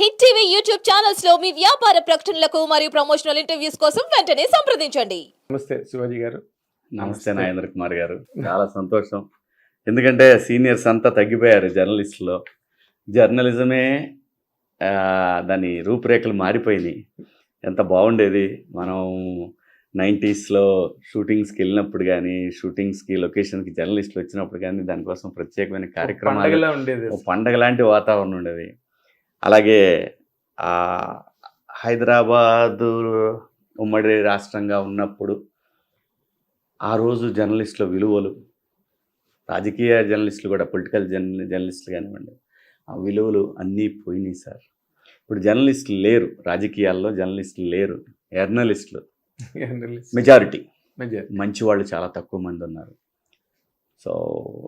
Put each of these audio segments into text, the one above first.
Hit TV YouTube ఛానల్స్లో మీ వ్యాపార ప్రకటనలకు మరియు ప్రమోషనల్ ఇంటర్వ్యూస్ కోసం వెంటనే సంప్రదించండి. నమస్తే శివాజీ గారు. నమస్తే నాగేంద్ర కుమార్ గారు. చాలా సంతోషం. ఎందుకంటే సీనియర్స్ అంతా తగ్గిపోయారు జర్నలిస్టులో. జర్నలిజమే దాని రూపురేఖలు మారిపోయినాయి. ఎంత బాగుండేది. మనం నైంటీస్లో షూటింగ్స్కి వెళ్ళినప్పుడు కానీ షూటింగ్స్కి లొకేషన్కి జర్నలిస్టులు వచ్చినప్పుడు కానీ దానికోసం ప్రత్యేకమైన కార్యక్రమాలు పండగలా ఉండేది. ఓ పండగ లాంటి వాతావరణం ఉండేది. అలాగే హైదరాబాదు ఉమ్మడి రాష్ట్రంగా ఉన్నప్పుడు ఆ రోజు జర్నలిస్టుల విలువలు రాజకీయ జర్నలిస్టులు కూడా పొలిటికల్ జర్న జర్నలిస్టులు కానివ్వండి ఆ విలువలు అన్నీ పోయినాయి సార్. ఇప్పుడు జర్నలిస్టులు లేరు రాజకీయాల్లో జర్నలిస్టులు లేరు జర్నలిస్టులు. మెజారిటీ. మెజార్ మంచి వాళ్ళు చాలా తక్కువ మంది ఉన్నారు. సో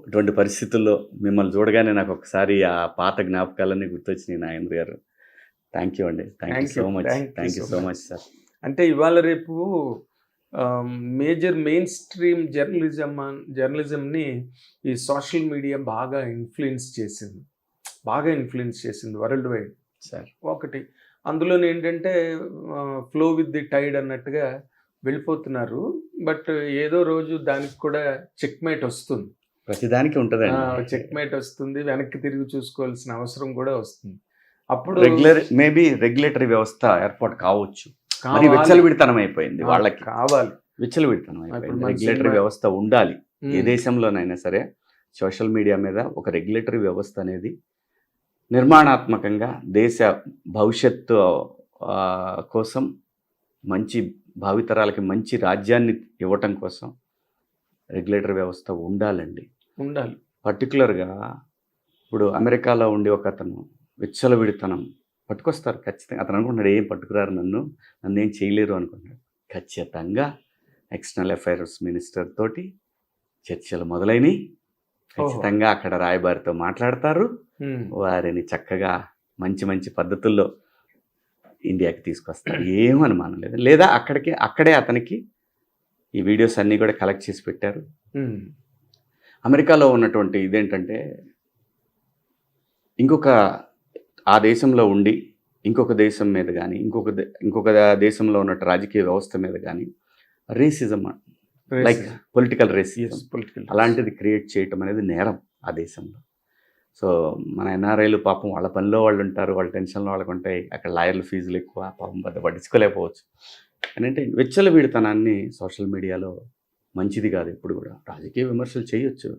ఇటువంటి పరిస్థితుల్లో మిమ్మల్ని చూడగానే నాకు ఒకసారి ఆ పాత జ్ఞాపకాలన్నీ గుర్తొచ్చినాయి నాగేంద్ర గారు. థ్యాంక్ యూ అండి. Thank you. So much. Thank you so. Much sir అంటే ఇవాళ రేపు మేజర్ మెయిన్ స్ట్రీమ్ జర్నలిజం జర్నలిజంని ఈ సోషల్ మీడియా బాగా ఇన్ఫ్లుయెన్స్ చేసింది. బాగా ఇన్ఫ్లుయెన్స్ చేసింది వరల్డ్ వైడ్. సార్. ఒకటి. అందులో ఏంటంటే ఫ్లో విత్ ది టైడ్ అన్నట్టుగా వెళ్ళిపోతున్నారు. బట్ ఏదో రోజు దానికి కూడా చెక్మేట్ వస్తుంది. ప్రతిదానికి ఉంటుందండి. చెక్మేట్ వస్తుంది. వెనక్కి తిరిగి చూసుకోవాల్సిన అవసరం కూడా వస్తుంది. అప్పుడు రెగ్యులర్ మేబీ రెగ్యులేటరీ వ్యవస్థ ఏర్పాటు కావచ్చు. మరి కావాలి. విచ్చలవిడితనం అయిపోయింది వాళ్ళకి. కావాలి. విచ్చలవిడితనం ఇప్పుడు అయిపోయింది రెగ్యులేటరీ వ్యవస్థ ఉండాలి. ఏ. దేశంలోనైనా సరే సోషల్ మీడియా మీద ఒక రెగ్యులేటరీ వ్యవస్థ అనేది నిర్మాణాత్మకంగా దేశ భవిష్యత్తు కోసం మంచి భావితరాలకి మంచి రాజ్యాన్ని ఇవ్వటం కోసం రెగ్యులేటరీ వ్యవస్థ ఉండాలండి. ఉండాలి. పర్టికులర్గా ఇప్పుడు అమెరికాలో ఉండి ఒక అతను విచ్చలవిడితనం పట్టుకొస్తారు ఖచ్చితంగా. అతను అనుకుంటున్నాడు ఏం పట్టుకురారు నన్ను? నన్ను ఏం చేయలేరు అనుకుంటున్నాడు. ఖచ్చితంగా ఎక్స్టర్నల్ అఫైర్స్ మినిస్టర్ తోటి చర్చలు మొదలైనవి ఖచ్చితంగా అక్కడ రాయబారితో మాట్లాడతారు. వారిని చక్కగా మంచి మంచి పద్ధతుల్లో ఇండియాకి తీసుకొస్తారు. ఏం అనుమానం లేదు. లేదా అక్కడికి అక్కడే అతనికి ఈ వీడియోస్ అన్నీ కూడా కలెక్ట్ చేసి పెట్టారు. అమెరికాలో ఉన్నటువంటి ఇదేంటంటే ఇంకొక ఆ దేశంలో ఉండి ఇంకొక దేశం మీద కానీ ఇంకొక దే- ఇంకొక దేశంలో ఉన్నట్టు రాజకీయ వ్యవస్థ మీద కానీ రేసిజం లైక్ పొలిటికల్ రేసిజం. అలాంటిది క్రియేట్ చేయటం అనేది నేరం ఆ దేశంలో. సో మన ఎన్ఆర్ఐలు పాపం వాళ్ళ పనిలో వాళ్ళు ఉంటారు వాళ్ళ టెన్షన్లో వాళ్ళకు ఉంటాయి. అక్కడ లాయర్ల ఫీజులు ఎక్కువ పాపం పెద్ద పట్టించుకోలేకపోవచ్చు. అంటే వెచ్చల వీడితనాన్ని సోషల్ మీడియాలో మంచిది కాదు ఎప్పుడు కూడా. రాజకీయ విమర్శలు చేయొచ్చు.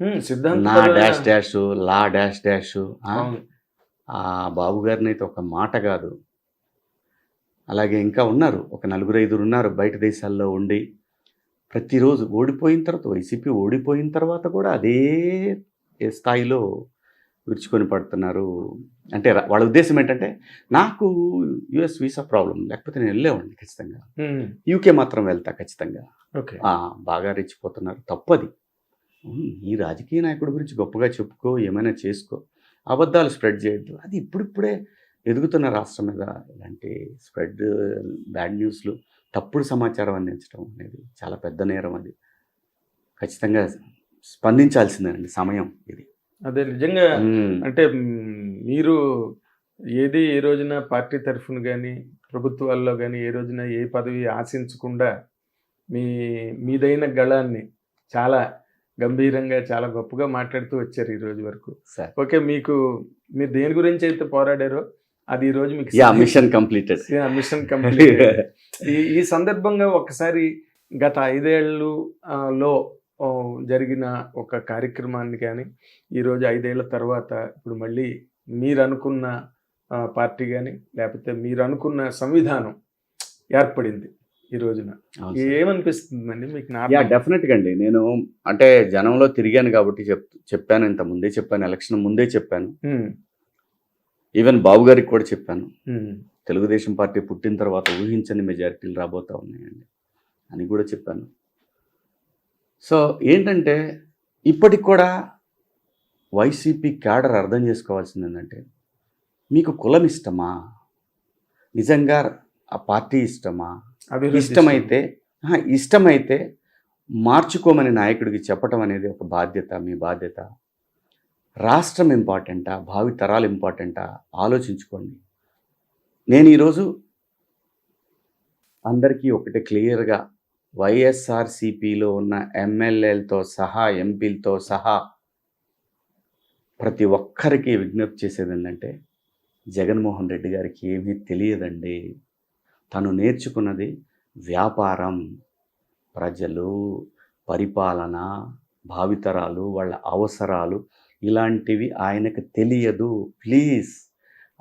ఉమ్, నా డాష్ డాష్ లా డాష్ డాష్ ఆ, బాబు గారిని అయితే ఒక మాట కాదు. అలాగే ఇంకా ఉన్నారు. ఒక నలుగురు ఐదుగురు ఉన్నారు బయట దేశాల్లో ఉండి. ప్రతిరోజు ఓడిపోయిన తర్వాత వైసీపీ ఓడిపోయిన తర్వాత కూడా అదే స్థాయిలో విరుచుకొని పడుతున్నారు? అంటే వాళ్ళ ఉద్దేశం ఏంటంటే నాకు యుఎస్ వీసా ప్రాబ్లం లేకపోతే నేను వెళ్ళేవాడిని ఖచ్చితంగా. యూకే మాత్రం వెళ్తా ఖచ్చితంగా. బాగా రెచ్చిపోతున్నారు తప్పది. ఈ రాజకీయ నాయకుడి గురించి గొప్పగా చెప్పుకో ఏమైనా చేసుకో. అబద్ధాలు స్ప్రెడ్ చేయొద్దు. అది ఇప్పుడిప్పుడే ఎదుగుతున్న రాష్ట్రం మీద ఇలాంటి స్ప్రెడ్ బ్యాడ్ న్యూస్లు తప్పుడు సమాచారం అందించడం అనేది చాలా పెద్ద నేరం అది. ఖచ్చితంగా స్పందించాల్సిందేనండి సమయం ఇది. అదే నిజంగా అంటే మీరు ఏది ఏ రోజున పార్టీ తరఫున కానీ ప్రభుత్వాల్లో కానీ ఏ రోజున ఏ పదవి ఆశించకుండా మీ మీదైన గళాన్ని చాలా గంభీరంగా చాలా గొప్పగా మాట్లాడుతూ వచ్చారు ఈ రోజు వరకు. ఓకే మీకు మీరు దేని గురించి అయితే పోరాడారో అది ఈ రోజు మీకు మిషన్ కంప్లీటెడ్. మిషన్ కంప్లీట్ ఈ సందర్భంగా ఒకసారి గత ఐదేళ్ళు లో జరిగిన ఒక కార్యక్రమాన్ని కానీ ఈరోజు ఐదేళ్ళ తర్వాత ఇప్పుడు మళ్ళీ మీరు అనుకున్న పార్టీ కానీ లేకపోతే మీరు అనుకున్న సంవిధానం ఏర్పడింది ఈ రోజున. ఏమనిపిస్తుందండి మీకు యా నార్మల్ డెఫినెట్గా అండి. నేను అంటే జనంలో తిరిగాను కాబట్టి చెప్ చెప్పాను ఇంత ముందే చెప్పాను ఎలక్షన్ ముందే చెప్పాను. ఈవెన్ బాబు గారికి కూడా చెప్పాను. తెలుగుదేశం పార్టీ పుట్టిన తర్వాత ఊహించని మెజారిటీలు రాబోతా ఉన్నాయండి అని కూడా చెప్పాను. సో ఏంటంటే ఇప్పటికి కూడా వైసీపీ క్యాడర్ అర్థం చేసుకోవాల్సింది ఏంటంటే మీకు కులం ఇష్టమా? నిజంగా ఆ పార్టీ ఇష్టమా? ఇష్టమైతే ఇష్టమైతే మార్చుకోమని నాయకుడికి చెప్పటం అనేది ఒక బాధ్యత మీ బాధ్యత. రాష్ట్రం ఇంపార్టెంటా? భావి తరాలు ఇంపార్టెంటా? ఆలోచించుకోండి. నేను ఈరోజు అందరికీ ఒకటి క్లియర్గా వైఎస్ఆర్సిపిలో ఉన్న ఎమ్మెల్యేలతో సహా ఎంపీలతో సహా ప్రతి ఒక్కరికి విజ్ఞప్తి చేసేది ఏంటంటే జగన్మోహన్ రెడ్డి గారికి ఏమీ తెలియదండి. తను నేర్చుకున్నది వ్యాపారం. ప్రజలు పరిపాలన భావితరాలు వాళ్ళ అవసరాలు ఇలాంటివి ఆయనకు తెలియదు. ప్లీజ్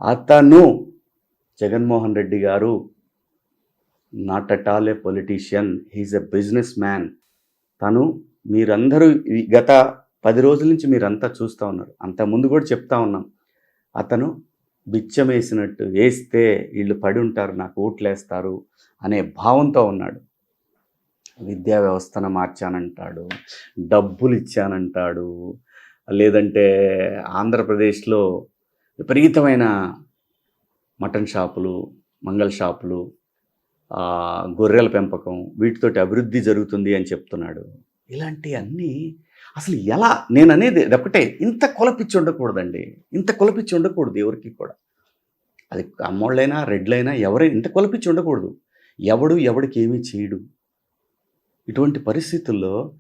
అతను Jaganmohan Reddy garu not at all a politician he's a business man తను మీరందరూ గత పది రోజుల నుంచి మీరంతా చూస్తూ ఉన్నారు. అంత ముందు కూడా చెప్తా ఉన్నాం. అతను బిచ్చం వేసినట్టు వేస్తే వీళ్ళు పడి ఉంటారు నాకు ఓట్లేస్తారు అనే భావంతో ఉన్నాడు. విద్యా వ్యవస్థను మార్చానంటాడు డబ్బులు ఇచ్చానంటాడు లేదంటే ఆంధ్రప్రదేశ్లో విపరీతమైన మటన్ షాపులు మంగళ షాపులు గొర్రెల పెంపకం వీటితోటి అభివృద్ధి జరుగుతుంది అని చెప్తున్నాడు. ఇలాంటి అన్నీ అసలు ఎలా నేను అనేది ఒకటే ఇంత కొలపిచ్చి ఉండకూడదండి. ఇంత కొలపిచ్చి ఉండకూడదు ఎవరికి కూడా. అది అమ్మోళ్ళైనా రెడ్లైనా ఎవరైనా ఇంత కొలపిచ్చి ఉండకూడదు. ఎవడు ఎవడికి ఏమీ చేయడు. ఇటువంటి పరిస్థితుల్లో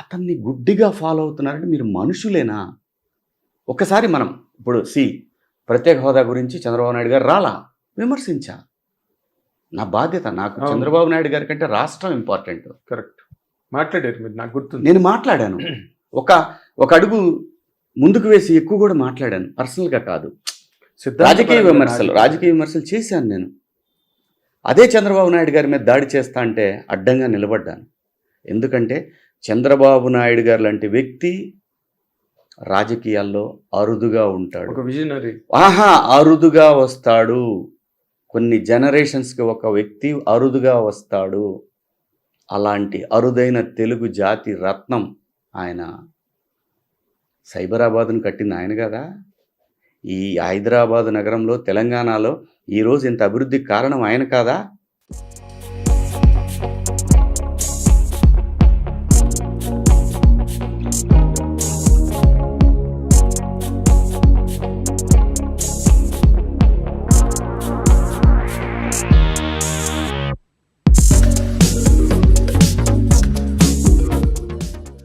అతన్ని గుడ్డిగా ఫాలో అవుతున్నారంటే మీరు మనుషులేనా? ఒకసారి మనం ఇప్పుడు సి ప్రత్యేక హోదా గురించి చంద్రబాబు నాయుడు గారు రాలా? విమర్శించా? నా బాధ్యత నాకు. చంద్రబాబు నాయుడు గారి కంటే రాష్ట్రం ఇంపార్టెంట్. కరెక్ట్. మాట్లాడారు మీరు నాకు గుర్తుంది. నేను మాట్లాడాను. ఒక ఒక అడుగు ముందుకు వేసి ఎక్కువ కూడా మాట్లాడాను. పర్సనల్గా కాదు. రాజకీయ విమర్శలు రాజకీయ విమర్శలు చేశాను నేను. అదే చంద్రబాబు నాయుడు గారి మీద దాడి చేస్తా అంటే అడ్డంగా నిలబడ్డాను. ఎందుకంటే చంద్రబాబు నాయుడు గారు లాంటి వ్యక్తి రాజకీయాల్లో అరుదుగా ఉంటాడు. ఆహా అరుదుగా వస్తాడు. కొన్ని జనరేషన్స్కి ఒక వ్యక్తి అరుదుగా వస్తాడు. అలాంటి అరుదైన తెలుగు జాతి రత్నం ఆయన సైబరాబాద్ను కట్టింది ఆయన కదా. ఈ హైదరాబాద్ నగరంలో తెలంగాణలో ఈరోజు ఇంత అభివృద్ధికి కారణం ఆయన కాదా?